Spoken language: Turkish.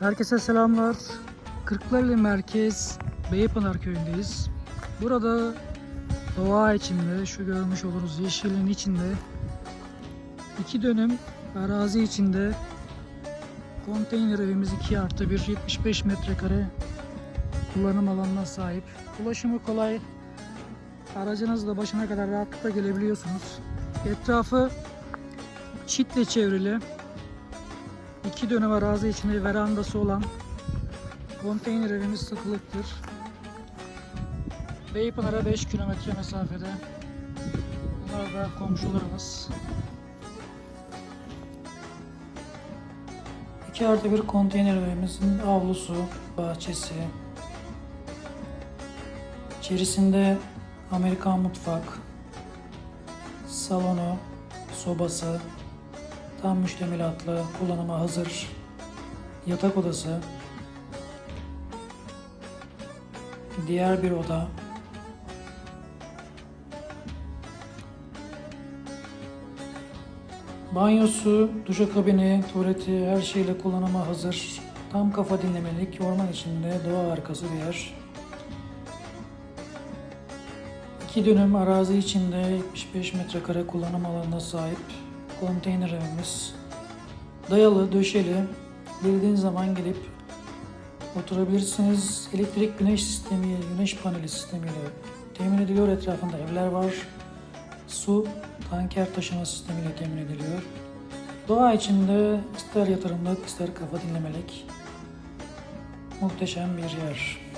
Herkese selamlar. Kırklareli Merkez Beypınar köyündeyiz. Burada doğa içinde, şu görmüş oluruz yeşilin içinde iki dönüm arazi içinde konteyner evimiz 2 artı 1 75 metrekare kullanım alanına sahip. Ulaşımı kolay. Aracınızla başına kadar rahatlıkla gelebiliyorsunuz. Etrafı çitle çevrili. İki dönem arazi içinde verandası olan konteyner evimiz satılıktır. Beypınar'a 5 kilometre mesafede. Bunlar da komşularımız. 2 artı bir konteyner evimizin avlusu, bahçesi. İçerisinde Amerikan mutfak, salonu, sobası, tam müştemilatlı kullanıma hazır yatak odası, diğer bir oda, banyosu, duşakabini, tuvaleti her şeyle kullanıma hazır. Tam kafa dinlemelik, orman içinde doğa arkası bir yer. İki dönüm arazi içinde 75 metrekare kullanım alanına sahip konteyner evimiz. Dayalı, döşeli. Dilediğin zaman gelip oturabilirsiniz. Elektrik güneş sistemi, güneş paneli sistemiyle temin ediliyor. Etrafında evler var. Su, tanker taşıma sistemiyle temin ediliyor. Doğa içinde ister yatırımlık ister kafa dinlemelik muhteşem bir yer.